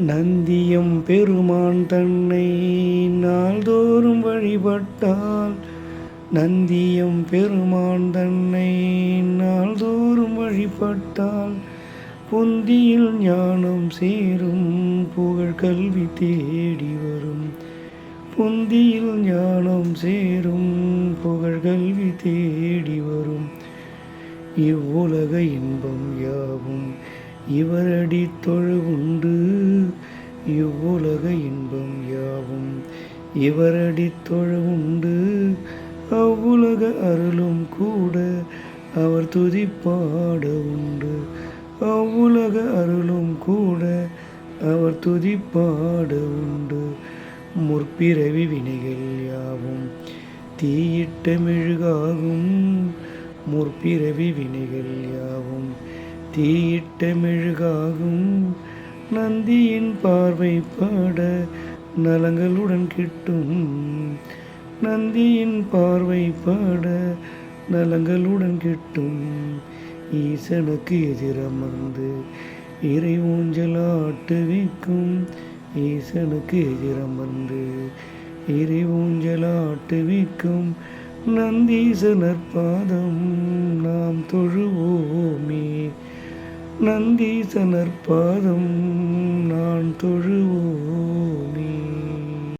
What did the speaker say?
நந்தியம் பெருமான் தன்னை நாள்தோறும் வழிபட்டால் நந்தியம் பெருமான் தன்னை நாள்தோறும் வழிபட்டால் புந்தியில் ஞானம் சேரும் புகழ் கல்வி தேடி வரும். புந்தியில் ஞானம் சேரும் புகழ் கல்வி தேடி வரும். இவ்வுலக இன்பம் யாவும் இவரடி தொழுவுண்டு இவ்வுலக இன்பம் யாவும் இவரடி தொழுவுண்டு. அவ்வுலக அருளும் கூட அவர் துதி பாட உண்டு. அவ்வுலக அருளும் கூட அவர் துதி பாட உண்டு. முற்பிறவி வினைகள் யாவும் தீயிட்ட மெழுகாகும். முற்பிறவி வினைகள் யாவும் தீயிட்ட மெழுகாகும். நந்தியின் பார்வை பாட நலங்களுடன் கிட்டும். நந்தியின் பார்வை பாட நலங்களுடன் கிட்டும். ஈசனுக்கு எதிரமர்ந்து இறை ஊஞ்சலாட்டுவிக்கும் ஈசனுக்கு எதிரமர்ந்து இறை ஊஞ்சலாட்டுவிக்கும் நந்தீசனர் பாதம் நாம் தொழுவோம். நந்தீசனர் பாதம் நான் தொழுவோம்.